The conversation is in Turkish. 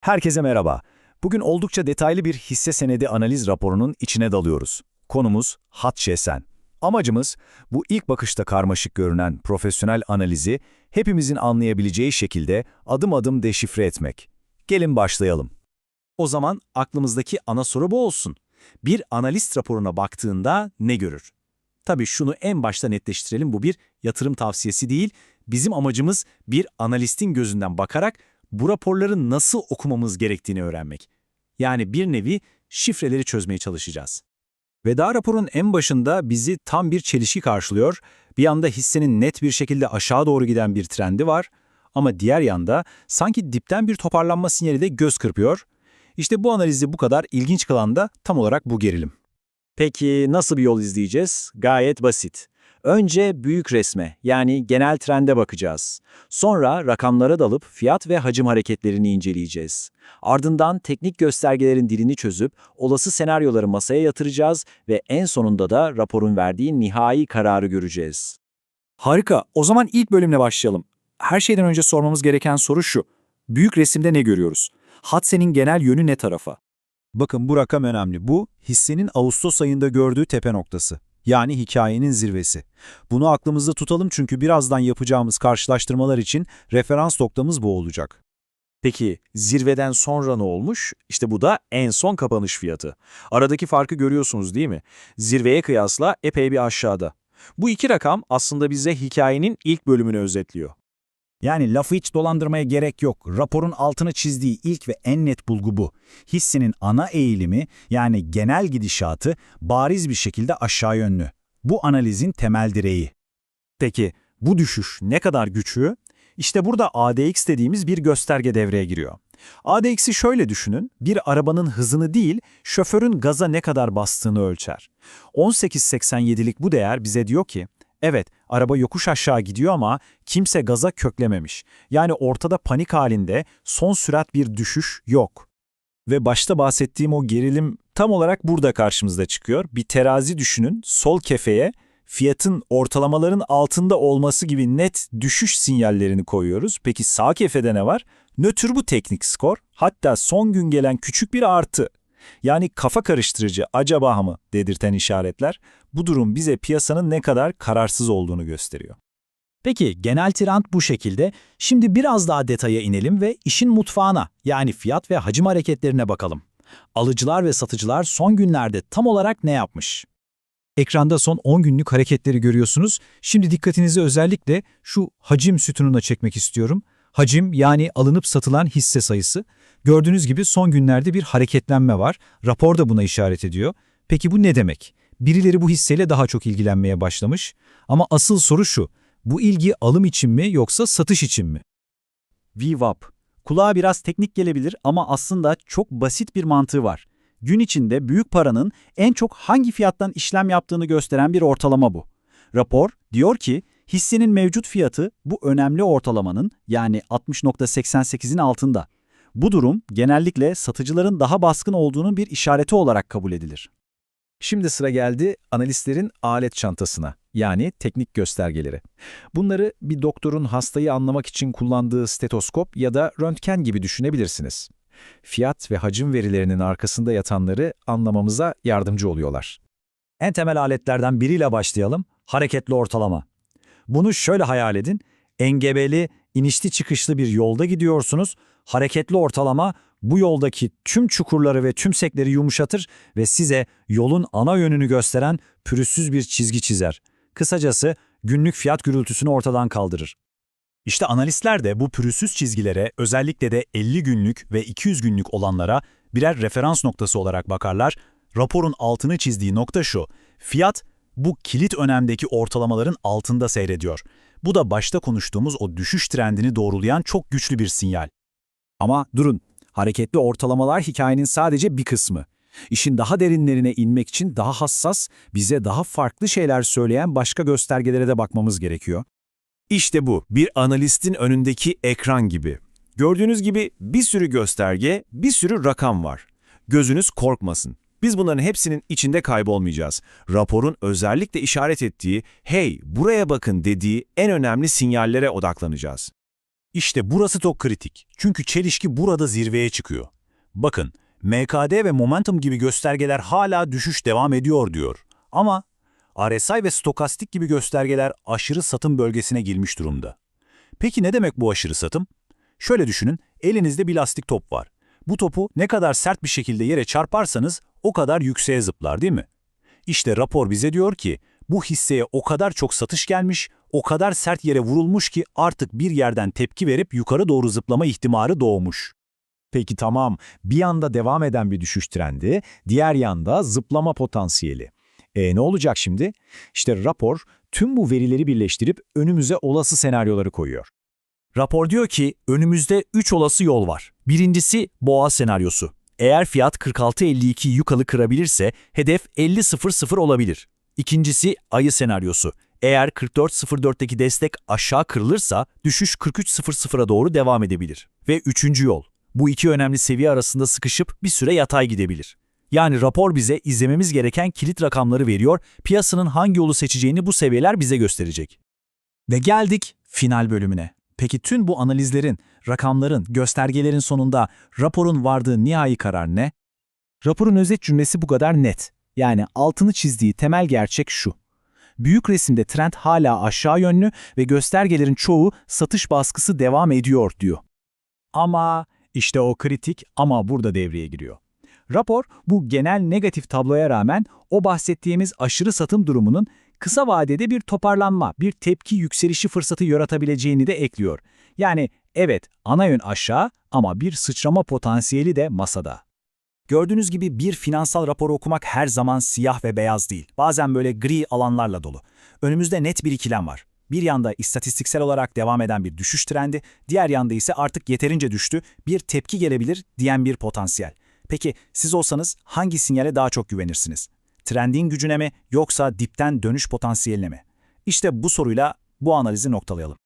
Herkese merhaba. Bugün oldukça detaylı bir hisse senedi analiz raporunun içine dalıyoruz. Konumuz Hatşesen. Amacımız bu ilk bakışta karmaşık görünen profesyonel analizi hepimizin anlayabileceği şekilde adım adım deşifre etmek. Gelin başlayalım. O zaman aklımızdaki ana soru bu olsun. Bir analist raporuna baktığında ne görür? Tabii şunu en başta netleştirelim bu bir yatırım tavsiyesi değil. Bizim amacımız bir analistin gözünden bakarak bu raporları nasıl okumamız gerektiğini öğrenmek. Yani bir nevi şifreleri çözmeye çalışacağız. Veda raporun en başında bizi tam bir çelişki karşılıyor. Bir yanda hissenin net bir şekilde aşağı doğru giden bir trendi var ama diğer yanda sanki dipten bir toparlanma sinyali de göz kırpıyor. İşte bu analizi bu kadar ilginç kılan da tam olarak bu gerilim. Peki nasıl bir yol izleyeceğiz? Gayet basit. Önce büyük resme yani genel trende bakacağız. Sonra rakamlara dalıp fiyat ve hacim hareketlerini inceleyeceğiz. Ardından teknik göstergelerin dilini çözüp olası senaryoları masaya yatıracağız ve en sonunda da raporun verdiği nihai kararı göreceğiz. Harika. O zaman ilk bölümle başlayalım. Her şeyden önce sormamız gereken soru şu. Büyük resimde ne görüyoruz? Hadsenin genel yönü ne tarafa? Bakın bu rakam önemli. Bu hissenin Ağustos ayında gördüğü tepe noktası. Yani hikayenin zirvesi. Bunu aklımızda tutalım çünkü birazdan yapacağımız karşılaştırmalar için referans noktamız bu olacak. Peki zirveden sonra ne olmuş? İşte bu da en son kapanış fiyatı. Aradaki farkı görüyorsunuz değil mi? Zirveye kıyasla epey bir aşağıda. Bu iki rakam aslında bize hikayenin ilk bölümünü özetliyor. Yani lafı hiç dolandırmaya gerek yok. Raporun altını çizdiği ilk ve en net bulgu bu. Hissenin ana eğilimi yani genel gidişatı bariz bir şekilde aşağı yönlü. Bu analizin temel direği. Peki bu düşüş ne kadar güçlü? İşte burada ADX dediğimiz bir gösterge devreye giriyor. ADX'i şöyle düşünün, bir arabanın hızını değil, şoförün gaza ne kadar bastığını ölçer. 18.87'lik bu değer bize diyor ki, evet araba yokuş aşağı gidiyor ama kimse gaza köklememiş. Yani ortada panik halinde son sürat bir düşüş yok. Ve başta bahsettiğim o gerilim tam olarak burada karşımıza çıkıyor. Bir terazi düşünün, sol kefeye fiyatın ortalamaların altında olması gibi net düşüş sinyallerini koyuyoruz. Peki sağ kefede ne var? Nötr bu teknik skor. Hatta son gün gelen küçük bir artı. Yani kafa karıştırıcı acaba mı dedirten işaretler bu durum bize piyasanın ne kadar kararsız olduğunu gösteriyor. Peki genel trend bu şekilde. Şimdi biraz daha detaya inelim ve işin mutfağına yani fiyat ve hacim hareketlerine bakalım. Alıcılar ve satıcılar son günlerde tam olarak ne yapmış? Ekranda son 10 günlük hareketleri görüyorsunuz. Şimdi dikkatinizi özellikle şu hacim sütununa çekmek istiyorum. Hacim yani alınıp satılan hisse sayısı. Gördüğünüz gibi son günlerde bir hareketlenme var. Rapor da buna işaret ediyor. Peki bu ne demek? Birileri bu hisseyle daha çok ilgilenmeye başlamış. Ama asıl soru şu. Bu ilgi alım için mi yoksa satış için mi? VWAP. Kulağa biraz teknik gelebilir ama aslında çok basit bir mantığı var. Gün içinde büyük paranın en çok hangi fiyattan işlem yaptığını gösteren bir ortalama bu. Rapor diyor ki hissenin mevcut fiyatı bu önemli ortalamanın yani 60.88'in altında. Bu durum genellikle satıcıların daha baskın olduğunun bir işareti olarak kabul edilir. Şimdi sıra geldi analistlerin alet çantasına, yani teknik göstergeleri. Bunları bir doktorun hastayı anlamak için kullandığı stetoskop ya da röntgen gibi düşünebilirsiniz. Fiyat ve hacim verilerinin arkasında yatanları anlamamıza yardımcı oluyorlar. En temel aletlerden biriyle başlayalım. Hareketli ortalama. Bunu şöyle hayal edin. Engebeli, inişli çıkışlı bir yolda gidiyorsunuz. Hareketli ortalama bu yoldaki tüm çukurları ve tümsekleri yumuşatır ve size yolun ana yönünü gösteren pürüzsüz bir çizgi çizer. Kısacası günlük fiyat gürültüsünü ortadan kaldırır. İşte analistler de bu pürüzsüz çizgilere özellikle de 50 günlük ve 200 günlük olanlara birer referans noktası olarak bakarlar. Raporun altını çizdiği nokta şu, fiyat bu kilit önemdeki ortalamaların altında seyrediyor. Bu da başta konuştuğumuz o düşüş trendini doğrulayan çok güçlü bir sinyal. Ama durun, hareketli ortalamalar hikayenin sadece bir kısmı. İşin daha derinlerine inmek için daha hassas, bize daha farklı şeyler söyleyen başka göstergelere de bakmamız gerekiyor. İşte bu, bir analistin önündeki ekran gibi. Gördüğünüz gibi bir sürü gösterge, bir sürü rakam var. Gözünüz korkmasın. Biz bunların hepsinin içinde kaybolmayacağız. Raporun özellikle işaret ettiği, hey buraya bakın dediği en önemli sinyallere odaklanacağız. İşte burası çok kritik. Çünkü çelişki burada zirveye çıkıyor. Bakın, MKD ve momentum gibi göstergeler hala düşüş devam ediyor diyor. Ama RSI ve stokastik gibi göstergeler aşırı satım bölgesine girmiş durumda. Peki ne demek bu aşırı satım? Şöyle düşünün, elinizde bir lastik top var. Bu topu ne kadar sert bir şekilde yere çarparsanız o kadar yükseğe zıplar değil mi? İşte rapor bize diyor ki bu hisseye o kadar çok satış gelmiş, o kadar sert yere vurulmuş ki artık bir yerden tepki verip yukarı doğru zıplama ihtimali doğmuş. Peki tamam, bir yanda devam eden bir düşüş trendi, diğer yanda zıplama potansiyeli. E ne olacak şimdi? İşte rapor tüm bu verileri birleştirip önümüze olası senaryoları koyuyor. Rapor diyor ki önümüzde 3 olası yol var. Birincisi boğa senaryosu. Eğer fiyat 46.52 yukarı kırabilirse hedef 50.00 olabilir. İkincisi ayı senaryosu. Eğer 44.04'teki destek aşağı kırılırsa düşüş 43.00'a doğru devam edebilir. Ve üçüncü yol. Bu iki önemli seviye arasında sıkışıp bir süre yatay gidebilir. Yani rapor bize izlememiz gereken kilit rakamları veriyor, piyasanın hangi yolu seçeceğini bu seviyeler bize gösterecek. Ve geldik final bölümüne. Peki tüm bu analizlerin, rakamların, göstergelerin sonunda raporun vardığı nihai karar ne? Raporun özet cümlesi bu kadar net. Yani altını çizdiği temel gerçek şu. Büyük resimde trend hala aşağı yönlü ve göstergelerin çoğu satış baskısı devam ediyor diyor. Ama işte o kritik ama burada devreye giriyor. Rapor bu genel negatif tabloya rağmen o bahsettiğimiz aşırı satım durumunun kısa vadede bir toparlanma, bir tepki yükselişi fırsatı yaratabileceğini de ekliyor. Yani evet ana yön aşağı ama bir sıçrama potansiyeli de masada. Gördüğünüz gibi bir finansal raporu okumak her zaman siyah ve beyaz değil. Bazen böyle gri alanlarla dolu. Önümüzde net bir ikilem var. Bir yanda istatistiksel olarak devam eden bir düşüş trendi, diğer yanda ise artık yeterince düştü, bir tepki gelebilir diyen bir potansiyel. Peki siz olsanız hangi sinyale daha çok güvenirsiniz? Trendin gücüne mi yoksa dipten dönüş potansiyeline mi? İşte bu soruyla bu analizi noktalayalım.